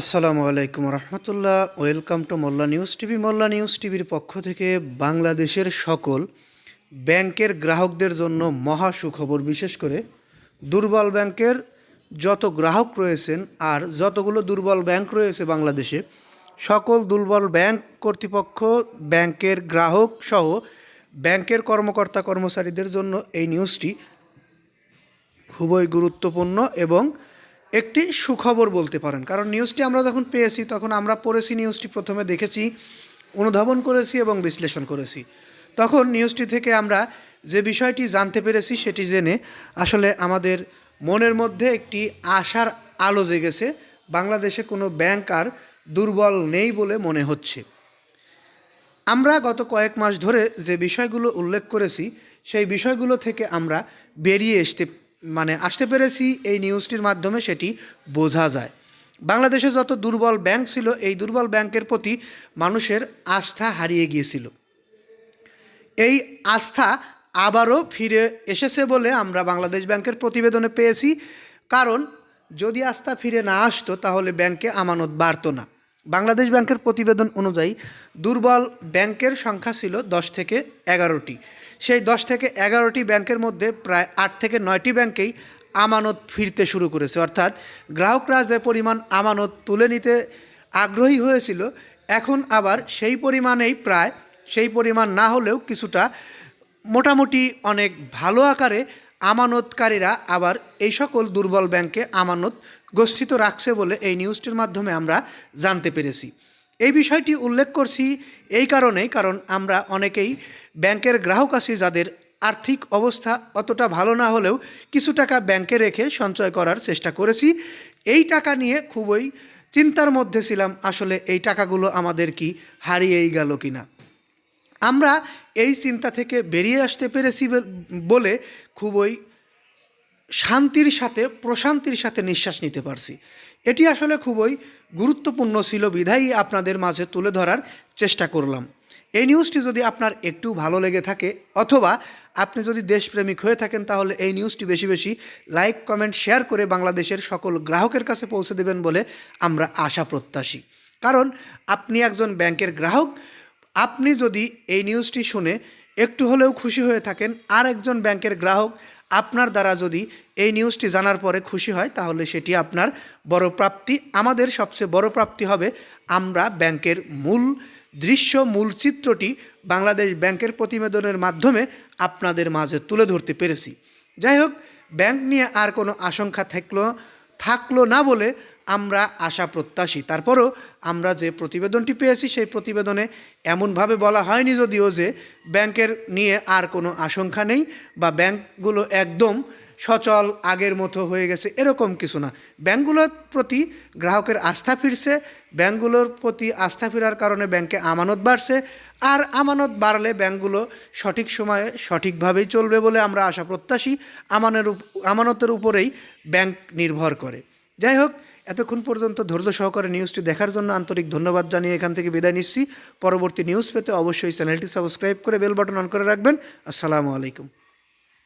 আসসালামু আলাইকুম রহমতুল্লাহ। Welcome to Molla news TV. Molla news টিভির পক্ষ থেকে বাংলাদেশের সকল ব্যাংকের গ্রাহকদের জন্য মহা সুখবর, বিশেষ করে দুর্বল ব্যাংকের যত গ্রাহক রয়েছেন আর যতগুলো দুর্বল ব্যাংক রয়েছে বাংলাদেশে, সকল দুর্বল ব্যাংক কর্তৃপক্ষ, ব্যাংকের গ্রাহক সহ ব্যাংকের কর্মকর্তা কর্মচারীদের জন্য এই নিউজটি খুবই গুরুত্বপূর্ণ এবং একটি সুখবর বলতে পারেন। কারণ নিউজটি আমরা যখন পেয়েছি, তখন আমরা পড়েছি নিউজটি প্রথমে দেখেছি, অনুধাবন করেছি এবং বিশ্লেষণ করেছি। তখন নিউজটি থেকে আমরা যে বিষয়টি জানতে পেরেছি, সেটি জেনে আসলে আমাদের মনের মধ্যে একটি আশার আলো জেগেছে। বাংলাদেশে কোনো ব্যাংক আর দুর্বল নেই বলে মনে হচ্ছে। আমরা গত কয়েক মাস ধরে যে বিষয়গুলো উল্লেখ করেছি, সেই বিষয়গুলো থেকে আমরা বেরিয়ে আসতে মানে আসতে পেরেছি এই নিউজটির মাধ্যমে সেটি বোঝা যায়। বাংলাদেশে যত দুর্বল ব্যাংক ছিল, এই দুর্বল ব্যাংকের প্রতি মানুষের আস্থা হারিয়ে গিয়েছিল। এই আস্থা আবারও ফিরে এসেছে বলে আমরা বাংলাদেশ ব্যাংকের প্রতিবেদনে পেয়েছি। কারণ যদি আস্থা ফিরে না আসতো, তাহলে ব্যাংকে আমানত বাড়তো না। বাংলাদেশ ব্যাংকের প্রতিবেদন অনুযায়ী দুর্বল ব্যাংকের সংখ্যা ছিল দশ থেকে এগারোটি। সেই দশ থেকে এগারোটি ব্যাংকের মধ্যে প্রায় আট থেকে নয়টি ব্যাংকেই আমানত ফিরতে শুরু করেছে। অর্থাৎ গ্রাহকরা যে পরিমাণ আমানত তুলে নিতে আগ্রহী হয়েছিল, এখন আবার সেই পরিমাণেই প্রায় সেই পরিমাণ না হলেও কিছুটা মোটামুটি অনেক ভালো আকারে আমানতকারীরা আবার এই সকল দুর্বল ব্যাংকে আমানত গচ্ছিত রাখছে বলে এই নিউজটির মাধ্যমে আমরা জানতে পেরেছি। এই বিষয়টি উল্লেখ করছি এই কারণেই কারণ আমরা অনেকেই ব্যাংকের গ্রাহক আছি যাদের আর্থিক অবস্থা অতটা ভালো না হলেও কিছু টাকা ব্যাংকে রেখে সঞ্চয় করার চেষ্টা করেছি। এই টাকা নিয়ে খুবই চিন্তার মধ্যে ছিলাম আসলে এই টাকাগুলো আমাদের কি হারিয়েই গেল কিনা। আমরা এই চিন্তা থেকে বেরিয়ে আসতে পেরেছি বলে খুবই শান্তির সাথে, প্রশান্তির সাথে নিঃশ্বাস নিতে পারছি। এটি আসলে খুবই গুরুত্বপূর্ণ ছিল বিধায়ী আপনাদের মাঝে তুলে ধরার চেষ্টা করলাম। এই নিউজটি যদি আপনার একটু ভালো লেগে থাকে, অথবা আপনি যদি দেশপ্রেমিক হয়ে থাকেন, তাহলে এই নিউজটি বেশি বেশি লাইক, কমেন্ট, শেয়ার করে বাংলাদেশের সকল গ্রাহকের কাছে পৌঁছে দেবেন বলে আমরা আশা প্রত্যাশী। কারণ আপনি একজন ব্যাংকের গ্রাহক আপনি যদি এই নিউজটি শুনে একটু হলেও খুশি হয়ে থাকেন আর একজন ব্যাংকের গ্রাহক আপনার দ্বারা যদি এই নিউজটি জানার পরে খুশি হয়, তাহলে সেটি আপনার বড় প্রাপ্তি। আমাদের সবচেয়ে বড় প্রাপ্তি হবে আমরা ব্যাংকের মূল দৃশ্য, মূল চিত্রটি বাংলাদেশ ব্যাংকের প্রতিবেদনের মাধ্যমে আপনাদের মাঝে তুলে ধরতে পেরেছি। যাই হোক, ব্যাংক নিয়ে আর কোনো আশঙ্কা থাকল থাকল না বলে আমরা আশা প্রত্যাশী। তারপরও আমরা যে প্রতিবেদনটি পেয়েছি, সেই প্রতিবেদনে এমনভাবে বলা হয়নি যদিও যে ব্যাংকের নিয়ে আর কোনো আশঙ্কা নেই বা ব্যাংকগুলো একদম সচল, আগের মতো হয়ে গেছে, এরকম কিছু না। ব্যাংকগুলোর প্রতি গ্রাহকের আস্থা ফিরছে, ব্যাংকগুলোর প্রতি আস্থা ফেরার কারণে ব্যাংকে আমানত বাড়ছে, আর আমানত বাড়লে ব্যাংকগুলো সঠিক সময়ে সঠিকভাবেই চলবে বলে আমরা আশা প্রত্যাশী। আমানের আমানতের উপরেই ব্যাংক নির্ভর করে। যাই হোক এতক্ষণ পর্যন্ত ধৈর্য সহকারে নিউজটি দেখার জন্য আন্তরিক ধন্যবাদ জানিয়ে এখান থেকে বিদায় নিচ্ছি। পরবর্তী নিউজ পেতে অবশ্যই চ্যানেলটি সাবস্ক্রাইব করে বেল বাটন অন করে রাখবেন। আসসালামু আলাইকুম।